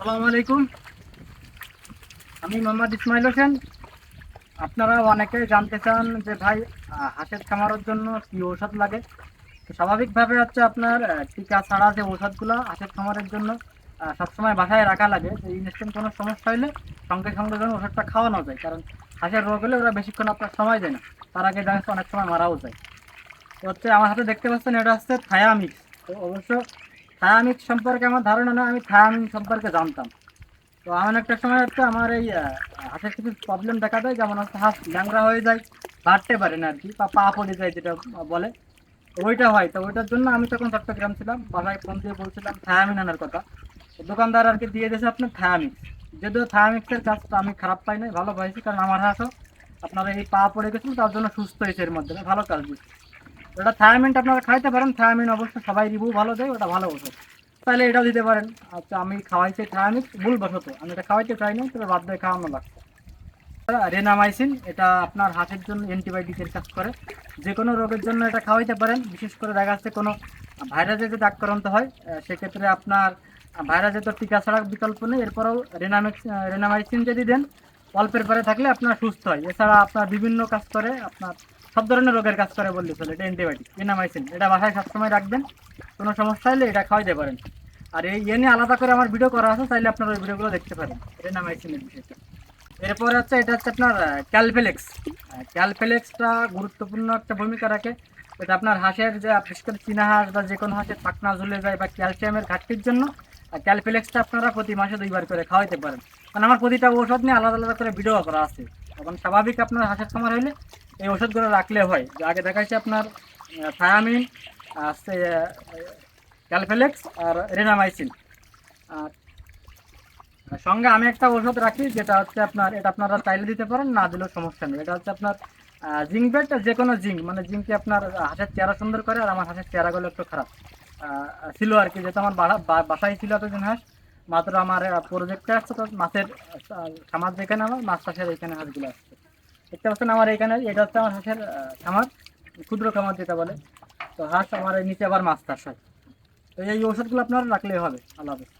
আসসালামু আলাইকুম। আমি মোহাম্মদ ইসমাইল হোসেন। আপনারা অনেকেই জানতে চান যে ভাই হাঁসের খামারের জন্য কি ঔষধ লাগে? স্বাভাবিকভাবে হচ্ছে আপনার টিকা ছাড়া যে ঔষধগুলো হাঁসের খামারের জন্য সবসময় বাসায় রাখা লাগে, যে ইনস্ট্যান্ট কোনো সমস্যা হলে সঙ্গে সঙ্গে যেন ওষুধটা খাওয়ানো যায়। কারণ হাঁসের রোগ হলে ওরা বেশিক্ষণ আপনার সময় দেয় না। তার আগে দেখা অনেক সময় মারাও যায়। হচ্ছে আমার হাতে দেখতে পাচ্ছেন, এটা হচ্ছে থায়ামিক্স। তো অবশ্য থায়ামিক্স সম্পর্কে আমার ধারণা না আমি থায়ামিন সম্পর্কে জানতাম। তো এমন একটা সময় হচ্ছে আমার এই হাতের কিছু প্রবলেম দেখা দেয়, যেমন হচ্ছে হাত ল্যাংরা হয়ে যায়, বাড়তে পারে না আর কি বা পা পড়ে যায় যেটা বলে, ওইটা হয়। তো ওইটার জন্য আমি তখন চট্টগ্রাম ছিলাম বাসায় ফোন দিয়ে বলছিলাম, থায়ামিন আনার কথা। দোকানদার আর কি দিয়ে দিয়েছে আপনার থায়ামিক্স যদিও থায়ামিক্সের কাজটা আমি খারাপ পাই নাই ভালো পাইছি, কারণ আমার হাঁসও আপনার এই পা পড়ে গেছিল, তার জন্য সুস্থ হয়েছে এর মধ্যে ভালো কাজ দিচ্ছে ওটা থায়ামিনটা আপনারা খাইতে পারেন থায়ামিন অবশ্য সবাই রিভিউ ভালো দেয়, ওটা ভালো ওষুধ। তাহলে এটাও দিতে পারেন। আচ্ছা আমি খাওয়াইতে থায়ামিক ভুল বসত আমি এটা খাওয়াইতে চাই না তবে বাধ্য খাওয়ানো লাগছে রেনামাইসিন এটা আপনার হাতের জন্য অ্যান্টিবায়োটিকের কাজ করে। যে কোনো রোগের জন্য এটা খাওয়াইতে পারেন, বিশেষ করে দেখা যাচ্ছে কোনো ভাইরাসে যদি আক্রান্ত হয় সেক্ষেত্রে আপনার ভাইরাসে তো টিকা ছাড়া বিকল্প নেই। এরপরেও রেনামিক্স রেনামাইসিন যদি দেন, অল্পের পরে থাকলে আপনার সুস্থ হয়। এছাড়া আপনার বিভিন্ন কাজ করে, আপনার সব ধরনের রোগের কাজ করে বললে চলে, এটা অ্যান্টিবায়োটিক রেনামাইসিন এটা বাসায় সবসময় রাখবেন, কোনো সমস্যা হলে এটা খাওয়াইতে পারেন। আর এই ইয়ে নিয়ে আলাদা করে আমার ভিডিও করা আছে, চাইলে আপনারা ওই ভিডিওগুলো দেখতে পারেন রেনামাইসিনের বিষয়টা। এরপরে হচ্ছে, এটা হচ্ছে আপনার ক্যালফেলেক্স ক্যালফেলেক্সটা গুরুত্বপূর্ণ একটা ভূমিকা রাখে। এটা আপনার হাঁসের যে বিশেষ করে চীনা হাঁস বা যে কোনো হাঁসের পাকনা ঝুলে যায় বা ক্যালসিয়ামের ঘাটতির জন্য ক্যালফেলেক্সটা আপনারা প্রতি মাসে দুইবার করে খাওয়াইতে পারেন। কারণ আমার প্রতিটা ঔষধ নিয়ে আলাদা আলাদা করে ভিডিও করা আছে। এখন স্বাভাবিক আপনার হাঁসের খামার হলে এই ওষুধগুলো রাখলে হয়। যে আগে দেখাচ্ছি আপনার থায়ামিন আছে ক্যালফেলেক্স আর রেনামাইসিন। সঙ্গে আমি একটা ওষুধ রাখি, যেটা হচ্ছে আপনার, এটা আপনারা চাইলে দিতে পারেন, না দিলেও সমস্যা নেই। এটা হচ্ছে আপনার জিঙ্ক বেড যে কোনো জিঙ্ক মানে জিঙ্ককে আপনার হাতের চেহারা সুন্দর করে, আর আমার হাতের চেহারাগুলো একটু খারাপ। ছিল আর কি, যেহেতু আমার বাসায় ছিল এতদিন হাঁস, মাত্র আমার প্রজেক্টে আসছে তো, মাছের খামার যেখানে আমার মাছ চাষের এখানে হাঁসগুলো আসছে। দেখতে পাচ্ছেন আমার এখানে, এটা হচ্ছে আমার হাঁসের খামার, ক্ষুদ্র খামার যেটা বলে। তো হাঁস আমার নিচে আবার মাছ চাষ হয়। তো এই ওষুধগুলো আপনার রাখলেই হবে, আল্লাহ হাফেজ।